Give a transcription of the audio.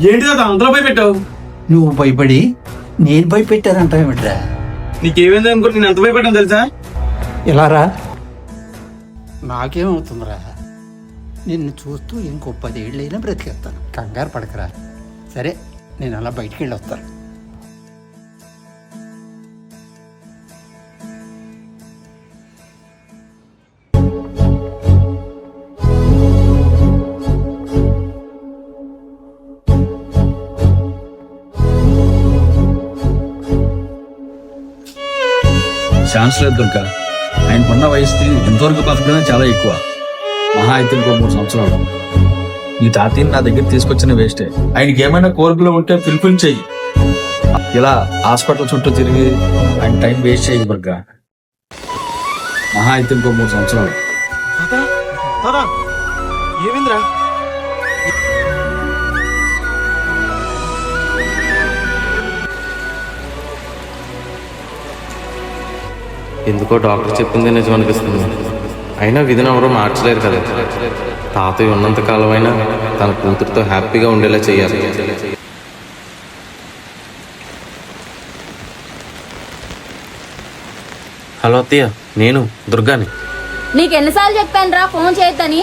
ఏంటి తాత అంతలో పోయి పెట్టావు నువ్వు భయపడి నేను భయపెట్టానంటావేమిట్రా నీకేమైంది అనుకో నేను ఎంత భయపడ్డాను తెలుసా? ఇలా రా? నాకేమవుతుందిరా? నిన్ను చూస్తూ ఇంకో పదేళ్ళైనా బ్రతికేస్తాను. కంగారు పడకరా. సరే నేను అలా బయటికి వెళ్ళి ఛాన్స్ లేదు దుర్గా. ఆయనకున్న వయసుకి ఎంతవరకు బతకడమే చాలా ఎక్కువ. మహా అయితే ఇంకో మూడు సంవత్సరాలు ఈ తాతయ్యని నా దగ్గర తీసుకొచ్చిన వేస్టే ఆయనకి ఏమైనా కోరికలు ఉంటే ఫిల్ఫిల్ చెయ్యి. ఇలా హాస్పిటల్ చుట్టూ తిరిగి ఆయన టైం వేస్ట్ చేయి దుర్గా. మహా అయితే ఇంకో మూడు సంవత్సరాలు. తాత ఎందుకో డాక్టర్ చెప్పింది నిజం అనిపిస్తుంది. అయినా విధిని ఎవరో మార్చలేరు కదా. తాతయ్య ఉన్నంత కాలమైనా తన కూతురుతో హ్యాపీగా ఉండేలా చేయాలి. హలో అత్తయ్య నేను దుర్గాని. నీకు ఎన్నిసార్లు చెప్పాను రా ఫోన్ చేయొద్దని.